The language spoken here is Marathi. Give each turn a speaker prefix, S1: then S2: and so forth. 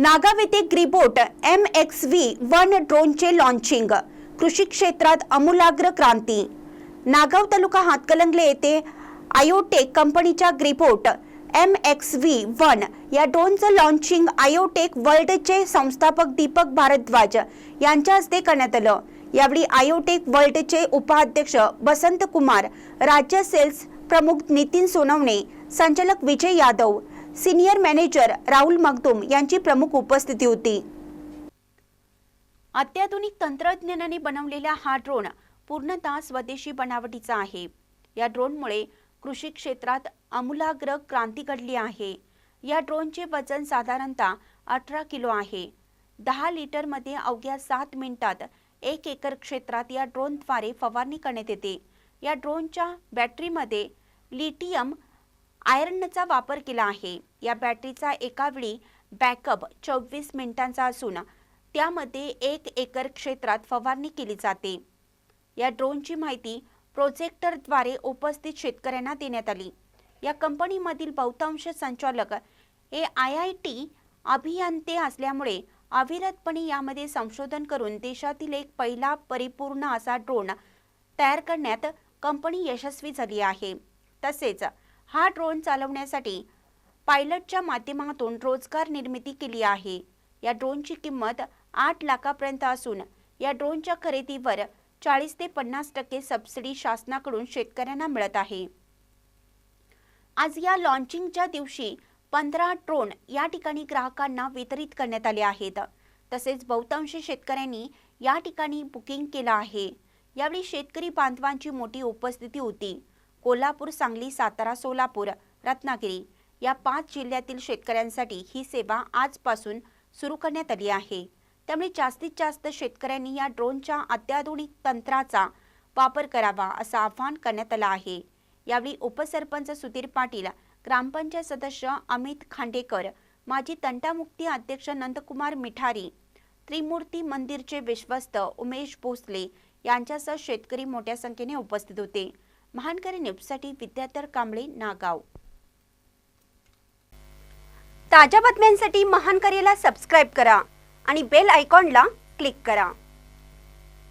S1: नागाव येथे Greebot M X V one ड्रोनचे launching कृषी क्षेत्रात अमूलाग्र क्रांती. नागाव तालुका हातकलंगले येथे आयोटेक कंपनीच्या Greebot M X V one या ड्रोनचं लॉन्चिंग आयोटेक वर्ल्डचे संस्थापक दीपक भारद्वाज यांच्या हस्ते करण्यात आलं. यावेळी आयोटेक वर्ल्डचे उपाध्यक्ष बसंत कुमार राज्य सेल्स प्रमुख नितीन सोनवणे संचालक विजय यादव सिनियर मॅनेजर राहुल मगदुम यांची प्रमुख उपस्थिती होती. अत्याधुनिक तंत्रज्ञानाने बनवलेला हा ड्रोन पूर्णतः स्वदेशी बनावटीचा आहे. या ड्रोनमुळे कृषी क्षेत्रात आमूलाग्र क्रांती घडली आहे. या ड्रोनचे वजन साधारणतः अठरा किलो आहे. दहा लिटरमध्ये अवघ्या सात मिनिटात एक एकर क्षेत्रात या ड्रोनद्वारे फवारणी करण्यात येते. या ड्रोनच्या बॅटरीमध्ये लिटियम आयर्नचा वापर केला आहे. या बॅटरीचा एकावेळी बॅकअप चोवीस मिनिटांचा असून त्यामध्ये एक एकर क्षेत्रात फवारणी केली जाते. या ड्रोनची माहिती प्रोजेक्टरद्वारे उपस्थित शेतकऱ्यांना देण्यात आली. या कंपनीमधील बहुतांश संचालक हे आय आय टी अभियंते असल्यामुळे अविरतपणे यामध्ये संशोधन करून देशातील एक पहिला परिपूर्ण असा ड्रोन तयार करण्यात कंपनी यशस्वी झाली आहे. तसेच हा ड्रोन चालवण्यासाठी पायलटच्या माध्यमातून रोजगार निर्मिती केली आहे. या ड्रोनची किंमत आठ लाखापर्यंत असून या ड्रोनच्या खरेदीवर चाळीस ते पन्नास टक्के सबसिडी शासनाकडून शेतकऱ्यांना मिळत आहे. आज या लॉन्चिंगच्या दिवशी पंधरा ड्रोन या ठिकाणी ग्राहकांना वितरित करण्यात आले आहेत. तसेच बहुतांश शेतकऱ्यांनी या ठिकाणी बुकिंग केलं आहे. यावेळी शेतकरी बांधवांची मोठी उपस्थिती होती. कोल्हापूर सांगली सातारा सोलापूर रत्नागिरी या पाच जिल्ह्यातील शेतकऱ्यांसाठी ही सेवा आजपासून सुरू करण्यात आली आहे. त्यामुळे जास्तीत जास्त शेतकऱ्यांनी या ड्रोनच्या अत्याधुनिक तंत्राचा वापर करावा असं आवाहन करण्यात आलं आहे. यावेळी उपसरपंच सुधीर पाटील ग्रामपंचायत सदस्य अमित खांडेकर माजी तंटामुक्ती अध्यक्ष नंदकुमार मिठारी त्रिमूर्ती मंदिरचे विश्वस्त उमेश भोसले यांच्यासह शेतकरी मोठ्या संख्येने उपस्थित होते. महानकरी न्यूजसाठी विद्याधर कांबळे नागाव. ताज्या बातम्यांसाठी महानकरीला सबस्क्राईब करा आणि बेल आयकॉनला क्लिक करा.